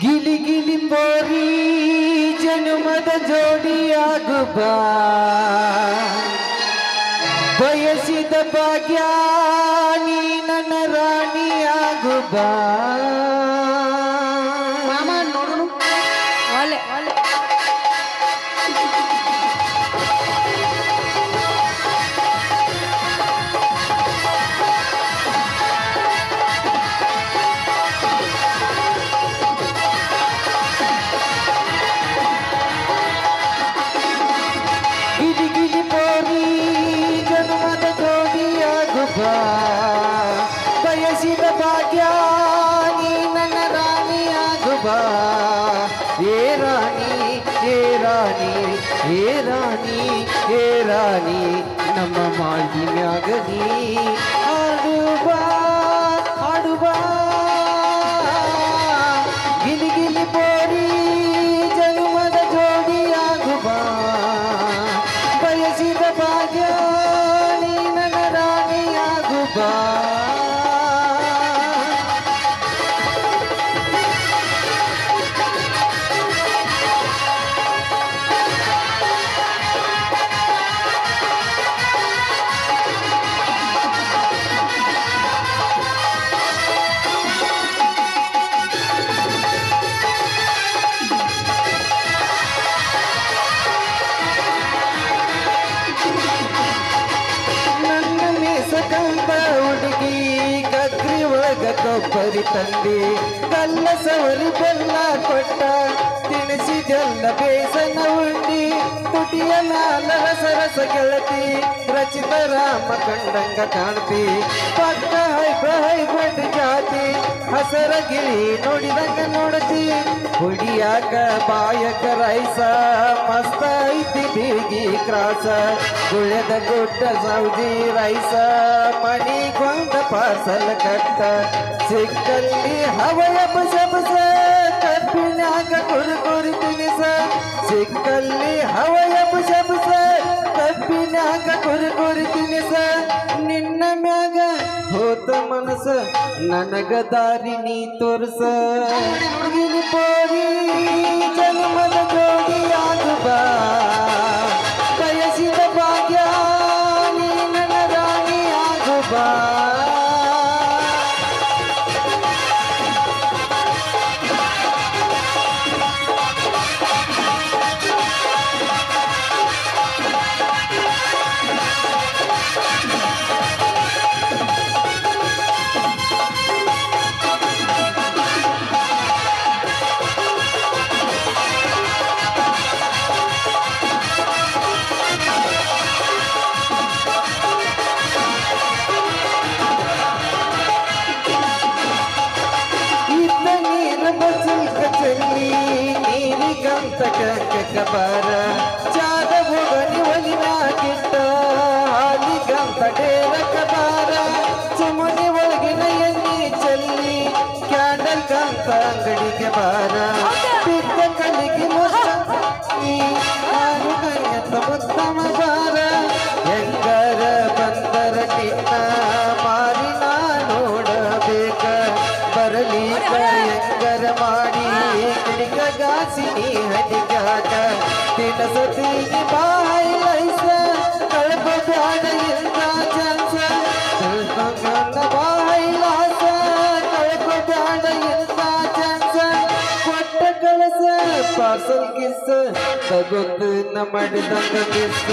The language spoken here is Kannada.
ಗಿಲಿ ಗಿಲಿ ಪೋರಿ ಜನುಮದ ಜೋಡಿ ಬಾ ಬಯಸಿದ ಭಾಗ್ಯ ನೀ ನನ್ನ ರಾಣಿಯಾಗು ರಾಣಿ ನಮ್ಮ ಮಾಳಿನ್ಯಾಗ ನೀ ಆಡು ಬಾ ಆಡು ಬಾ. ಗಿಲಿ ಗಿಲಿ ಪೋರಿ, ಜನುಮದ ಜೋಡಿಯಾಗು ಬಯಸಿದ ಭಾಗ್ಯ ನೀ ನನ್ನ ರಾಣಿಯಾಗು ಕೊಬ್ಬರಿ ತಂದಿ. ಕಲ್ಲ ಸವರಿ ಬೆಲ್ಲ ಕೊಟ್ಟ. ತಿನಿಸಿದೆಲ್ಲ ಬೇಸನ ಉಂಡಿ. ತುಟಿಯ ಮ್ಯಾಲ ರಸ ಕೆಳತಿ ರಚಿತ ರಾಮ ಕಂಡಂಗ ಕಾಣ್ತಿ. ಪಕ್ಕ ಹೈಬ ಹೈಬಡ್ ಜಾತಿ. ಹಸರ ಗಿಳಿ ನೋಡಿದಂಗ ನೋಡತಿ. ಹುಡಿಯಾಕ ಬಾಯಕ ರೈಸ. ಮಸ್ತ ಐತಿ ಬೀಗಿ ಕ್ರಾಸ. ಗುಳ್ಯದ ಗುಡ್ಡ ಸೌದಿ ರೈಸ. ಮಣಿಗೊಂದ ಪಾರ್ಸಲ್ ಕಟ್ಟ ಸಿಕ್ಕಲ್ಲಿ ಹವಳ ಬಸ ಬಸ ಕಬ್ಬಿನಾಗ ಕುರು ಕುರಿ ತಿನಿಸ. ಸಿಕ್ಕಲ್ಲಿ ಹವಳ ಬಸ ಬಸ ಕಬ್ಬಿನಾಗ ಕುರು ಕುರಿ ತಿನಿಸ. ನಿನ್ನ ಮ್ಯಾಗ ಹೋತ ಮನಸ, ನನಗ ದಾರಿ ನೀ ತೋರ್ಸ. ಪೋರಿ, ಜನ್ಮದ ನೀರಿಗಂತ ಕಬರ ಬಾರ ಚಾದ ಹೋಗನಿ ಒಲಿನಾಗಿಟ್ಟ ಹಾಲಿಗಂತ ಕಂತ ಡೇರ ಕಬಾರ ಕಿಡಿಕ ಗಾಸಿನಿ ಹಡಿಗಾಟ ತಿನಸತಿಗೆ ಬಾಯಿ ಲೈಸ. ಕಳಪ ಬ್ಯಾಡ ಇಲ್ಲ ಚಾನ್ಸ ತಿಳ್ಕೊಂಡ ಬಾಯಿ ಲಾಸ. ಕಳಪ ಬ್ಯಾಡ ಕೊಟ್ಟ ಕಳಸ, ಪಾರ್ಸಲ್ ಕಿಸ್. ತಗೊತ್ತು ನ ಮಾಡಿದಂಗ ಕಿಸ್.